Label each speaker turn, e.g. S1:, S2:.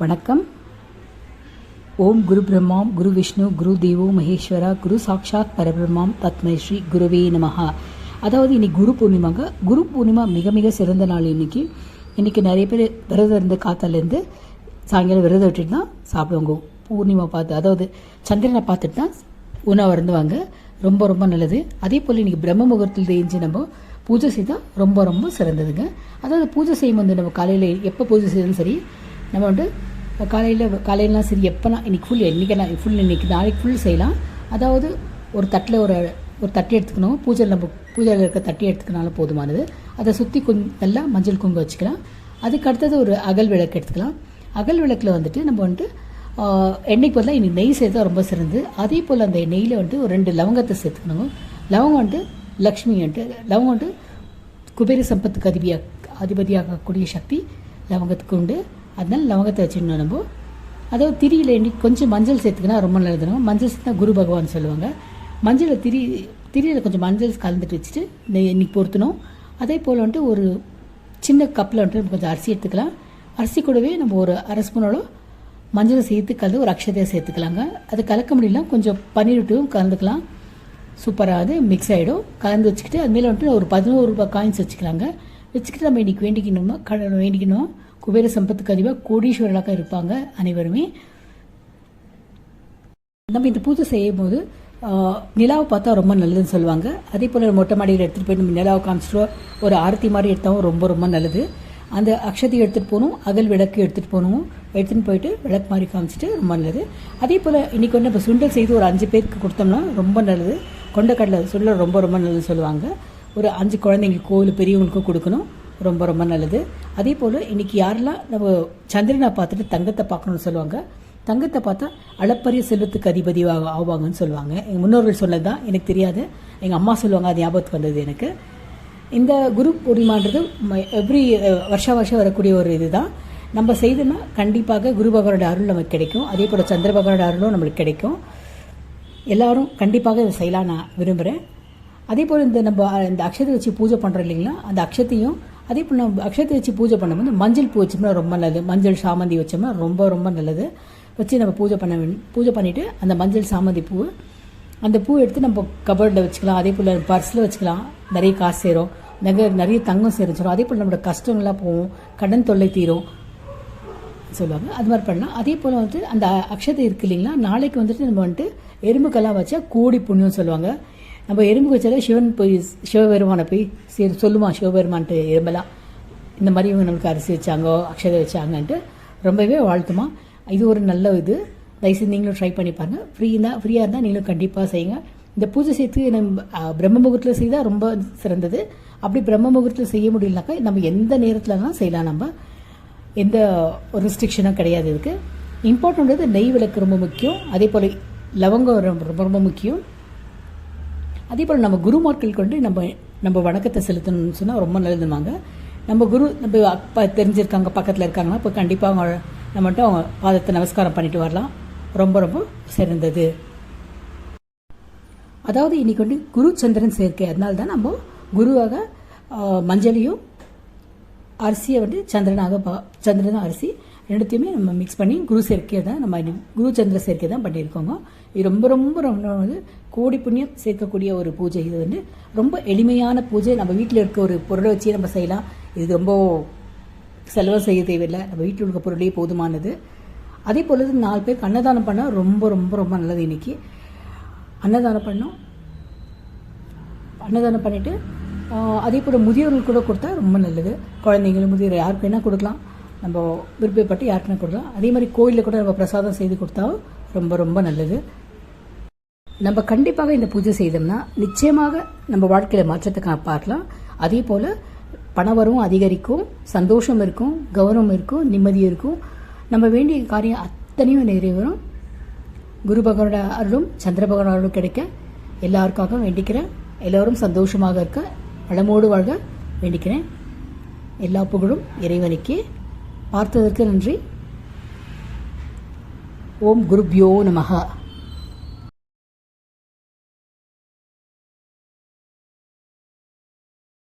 S1: வணக்கம். ஓம் குரு பிரம்மாம் குரு விஷ்ணு குரு தேவோ மகேஸ்வரா குரு சாக்ஷாத் பரபிரம்மாம் தத்மை ஸ்ரீ குருவே நமஹா. அதாவது இன்னைக்கு குரு பூர்ணிமாங்க. குரு பூர்ணிமா மிக மிக சிறந்த நாள் இன்னைக்கு. இன்றைக்கி நிறைய பேர் விரதம் இருந்து காத்தாலேருந்து சாயங்காலம் விரதம் விட்டுட்டு தான் சாப்பிடுவாங்க. பூர்ணிமா பார்த்து அதாவது சந்திரனை பார்த்துட்டு தான் உணவு இருந்துவாங்க ரொம்ப ரொம்ப நல்லது. அதே போல் இன்னைக்கு பிரம்ம முகூர்த்தத்தில் தெரிஞ்சு நம்ம பூஜை செய்தால் ரொம்ப ரொம்ப சிறந்ததுங்க. அதாவது பூஜை செய்யும் வந்து நம்ம காலையில் எப்போ பூஜை செய்தாலும் சரி நம்ம வந்து காலையில் காலையிலாம் சரி எப்போனா இன்றைக்கி ஃபுல் என்றைக்கெல்லாம் ஃபுல் இன்னைக்கு நாளைக்கு ஃபுல் செய்யலாம். அதாவது ஒரு தட்டில் ஒரு ஒரு தட்டி எடுத்துக்கணும். பூஜையில் நம்ம பூஜையில் இருக்க தட்டி எடுத்துக்கினாலும் போதுமானது. அதை சுற்றி கொஞ்சம் நல்லா மஞ்சள் குங்குமம் வச்சுக்கலாம். அதுக்கு அடுத்தது ஒரு அகல் விளக்கு எடுத்துக்கலாம். அகல் விளக்கில் வந்துட்டு நம்ம வந்துட்டு எண்ணெய் எண்ணெய்க்கு பதிலாக இன்னைக்கு நெய் சேர்த்தா ரொம்ப சிறந்து அதே போல் அந்த நெய்யில் வந்துட்டு ஒரு ரெண்டு லவங்கத்தை சேர்த்துக்கணும். லவங்கம் வந்துட்டு லக்ஷ்மி வந்துட்டு லவங்கம் வந்துட்டு குபேர சம்பத்துக்கு அதிபதியாக அதிபதியாகக்கூடிய சக்தி லவங்கத்துக்கு உண்டு. அதனால லவங்கத்தை வச்சுக்கணும் நம்ம அதாவது திரியில் இன்னைக்கு கொஞ்சம் மஞ்சள் சேர்த்துக்கினா ரொம்ப நல்லதுங்க மஞ்சள் சேர்த்தா குரு பகவான் சொல்லுவாங்க. மஞ்சளை திரி திரியில் கொஞ்சம் மஞ்சள் கலந்துட்டு வச்சுட்டு இந்த இன்னைக்கு பொருத்தணும். அதே போல் வந்துட்டு ஒரு சின்ன கப்பில் வந்துட்டு நம்ம கொஞ்சம் அரிசி எடுத்துக்கலாம். அரிசி கூடவே நம்ம ஒரு அரை ஸ்பூனோட மஞ்சளை சேர்த்து கலந்து ஒரு அக்ஷதையை சேர்த்துக்கலாங்க. அது கலக்க முடியல கொஞ்சம் பன்னீர் விட்டும் கலந்துக்கலாம். சூப்பராக அது மிக்ஸ் ஆகிடும் கலந்து வச்சுக்கிட்டு அது மேலே வந்துட்டு ஒரு பதினோரு ரூபாய் காயின்ஸ் வச்சுக்கலாங்க. வச்சுக்கிட்டு நம்ம இன்றைக்கி வேண்டிக்கணுமா? கடவுள் வேண்டிக்கணும். குபேர சம்பத்துக்கு அதிபர் கோடீஸ்வரலாக இருப்பாங்க அனைவருமே. நம்ம இந்த பூஜை செய்யும் போது நிலாவை பார்த்தா ரொம்ப நல்லதுன்னு சொல்லுவாங்க. அதே போல் மொட்டை மாடியில் எடுத்துகிட்டு போய் நம்ம நிலாவை காமிச்சிட்டு ஒரு ஆரத்தி மாதிரி எடுத்தாலும் ரொம்ப ரொம்ப நல்லது. அந்த அக்ஷதி எடுத்துகிட்டு போகணும் அகல் விளக்கு எடுத்துகிட்டு போகணும். எடுத்துகிட்டு போயிட்டு விளக்கு மாதிரி காமிச்சிட்டு ரொம்ப நல்லது. அதே போல் இன்னைக்கு வந்து நம்ம சுண்டல் செய்து ஒரு அஞ்சு பேருக்கு கொடுத்தோம்னா ரொம்ப நல்லது. கொண்டக்கடலை சுண்டல் ரொம்ப ரொம்ப நல்லதுன்னு சொல்லுவாங்க. ஒரு அஞ்சு குழந்தைங்க கோவில் பெரியவங்களுக்கும் கொடுக்கணும். ரொம்ப ரொம்ப நல்லது. அதே போல் இன்னைக்கு யாரெல்லாம் நம்ம சந்திரனை பார்த்துட்டு தங்கத்தை பார்க்கணும்னு சொல்லுவாங்க தங்கத்தை பார்த்தா அளப்பரிய செல்வத்துக்கு அதிபதி ஆவாங்கன்னு சொல்லுவாங்க. எங்கள் முன்னோர்கள் சொன்னது தான் எனக்கு தெரியாது. எங்கள் அம்மா சொல்லுவாங்க அது ஞாபகத்துக்கு வந்தது எனக்கு. இந்த குரு பூர்ணிமான்றது எவ்ரி வருஷா வருஷம் வரக்கூடிய ஒரு இதுதான். நம்ம செய்தோன்னா கண்டிப்பாக குரு பகவானோட அருள் நமக்கு கிடைக்கும். அதே போல் சந்திர பகவானோட அருளும் நம்மளுக்கு கிடைக்கும். எல்லாரும் கண்டிப்பாக இதை செய்யலாம் நான் விரும்புகிறேன் அதே போல் இந்த நம்ம இந்த அக்ஷத்தை வச்சு பூஜை பண்ணுறோம் இல்லைங்களா அந்த அக்ஷத்தையும் அதே போல் நம்ம அக்ஷத்தை வச்சு பூஜை பண்ணும்போது மஞ்சள் பூ வச்சோம்னா ரொம்ப நல்லது. மஞ்சள் சாமந்தி வச்சோம்னா ரொம்ப ரொம்ப நல்லது. வச்சு நம்ம பூஜை பண்ண பூஜை பண்ணிவிட்டு அந்த மஞ்சள் சாமந்தி பூ அந்த பூ எடுத்து நம்ம கபோர்டில் வச்சுக்கலாம். அதே போல் பர்ஸில் வச்சுக்கலாம். நிறைய காசு சேரும். நகை நிறைய தங்கம் சேரும். அதே போல் நம்மளோட கஷ்டங்கள்லாம் போகும். கடன் தொல்லை தீரும். சொல்லுவாங்க. அது மாதிரி பண்ணலாம். அதே போல் வந்துட்டு அந்த அக்ஷதை இருக்கு இல்லைங்களா? நாளைக்கு வந்துட்டு நம்ம வந்துட்டு எறும்புக்கெல்லாம் வச்சா கோடி புண்ணியம் சொல்லுவாங்க. நம்ம எறும்பு வச்சாலே சிவன் போய் சிவபெருமானை போய் சரி சொல்லுவான் சிவபெருமான்ட்டு எறும்பெல்லாம். இந்த மாதிரி இவங்க நம்மளுக்கு அரிசி வச்சாங்க அக்ஷதை வச்சாங்கன்ட்டு ரொம்பவே வாழ்த்துமா. இது ஒரு நல்ல இது. தயவுசெய்து நீங்களும் ட்ரை பண்ணி பாருங்கள் ஃப்ரீ தான் ஃப்ரீயாக இருந்தால் நீங்களும் கண்டிப்பாக செய்யுங்க. இந்த பூஜை சேர்த்து நம்ம பிரம்ம முகூர்த்தத்தில் செய்தால் ரொம்ப சிறந்தது. அப்படி பிரம்ம முகூர்த்தத்தில் செய்ய முடியலனாக்கா நம்ம எந்த நேரத்துலலாம் செய்யலாம் நம்ம. எந்த ஒரு ரெஸ்ட்ரிக்ஷனும் கிடையாது இதுக்கு. இம்பார்ட்டன்ட் நெய் விளக்கு ரொம்ப முக்கியம். அதே போல் லவங்கம் ரொம்ப ரொம்ப ரொம்ப முக்கியம். அதே போல் நம்ம குருமார்கள் கொண்டு நம்ம நம்ம வணக்கத்தை செலுத்தணும்னு சொன்னால் ரொம்ப நல்லதுமாங்க நம்ம குரு நம்ம அப்பா தெரிஞ்சிருக்காங்க பக்கத்தில் இருக்காங்கன்னா இப்போ கண்டிப்பாக அவங்க நம்மகிட்ட அவங்க பாதத்தை நமஸ்காரம் பண்ணிட்டு வரலாம். ரொம்ப ரொம்ப சிறந்தது. அதாவது இன்னைக்கு வந்து குரு சந்திரன் சேர்க்கை. அதனால தான் நம்ம குருவாக மஞ்சளையும் அரிசியை வந்து சந்திரனாக பா- சந்திரன் அரிசி ரெண்டுத்தையுமே நம்ம மிக்ஸ் பண்ணி குரு சேர்க்கை தான் நம்ம குரு சந்திர சேர்க்கை தான் பண்ணியிருக்கோங்க. இது ரொம்ப ரொம்ப ரொம்ப வந்து கோடி புண்ணியம் சேர்க்கக்கூடிய ஒரு பூஜை. இது வந்து ரொம்ப எளிமையான பூஜை. நம்ம வீட்டில் இருக்க ஒரு பொருளை வச்சு நம்ம செய்யலாம். இது ரொம்ப செலவு செய்ய தேவையில்லை. நம்ம வீட்டில் இருக்க பொருளே போதுமானது. அதே போல நாலு பேருக்கு அன்னதானம் பண்ணால் ரொம்ப ரொம்ப ரொம்ப நல்லது இன்னைக்கு. அன்னதானம் பண்ணோம். அன்னதானம் பண்ணிவிட்டு அதே போல் முதியோர்கள் கூட கொடுத்தா ரொம்ப நல்லது. குழந்தைங்களும் முதியோர் யாருக்கு வேணால் கொடுக்கலாம். நம்ம விருப்பப்பட்டு யாருக்கு கொடுக்கலாம். அதே மாதிரி கோயிலில் கூட நம்ம பிரசாதம் செய்து கொடுத்தா ரொம்ப ரொம்ப நல்லது. நம்ம கண்டிப்பாக இந்த பூஜை செய்தோம்னா நிச்சயமாக நம்ம வாழ்க்கையில் மாற்றத்தை கா- பார்க்கலாம் அதே போல் பணவரவும் அதிகரிக்கும் சந்தோஷம் இருக்கும் கௌரவம் இருக்கும் நிம்மதி இருக்கும். நம்ம வேண்டிய காரியம் அத்தனையும் நிறைவேறும். குரு பகவானோட அருளும் சந்திர பகவானோட அருளும் கிடைக்க எல்லாருக்காகவும் வேண்டிக்கிறேன். எல்லோரும் சந்தோஷமாக இருக்க வளமோடு வாழ்க வேண்டிக்கிறேன். எல்லா புகழும் இறைவனுக்கே. பார்த்ததற்கு நன்றி. ஓம் குருப்யோ நமகா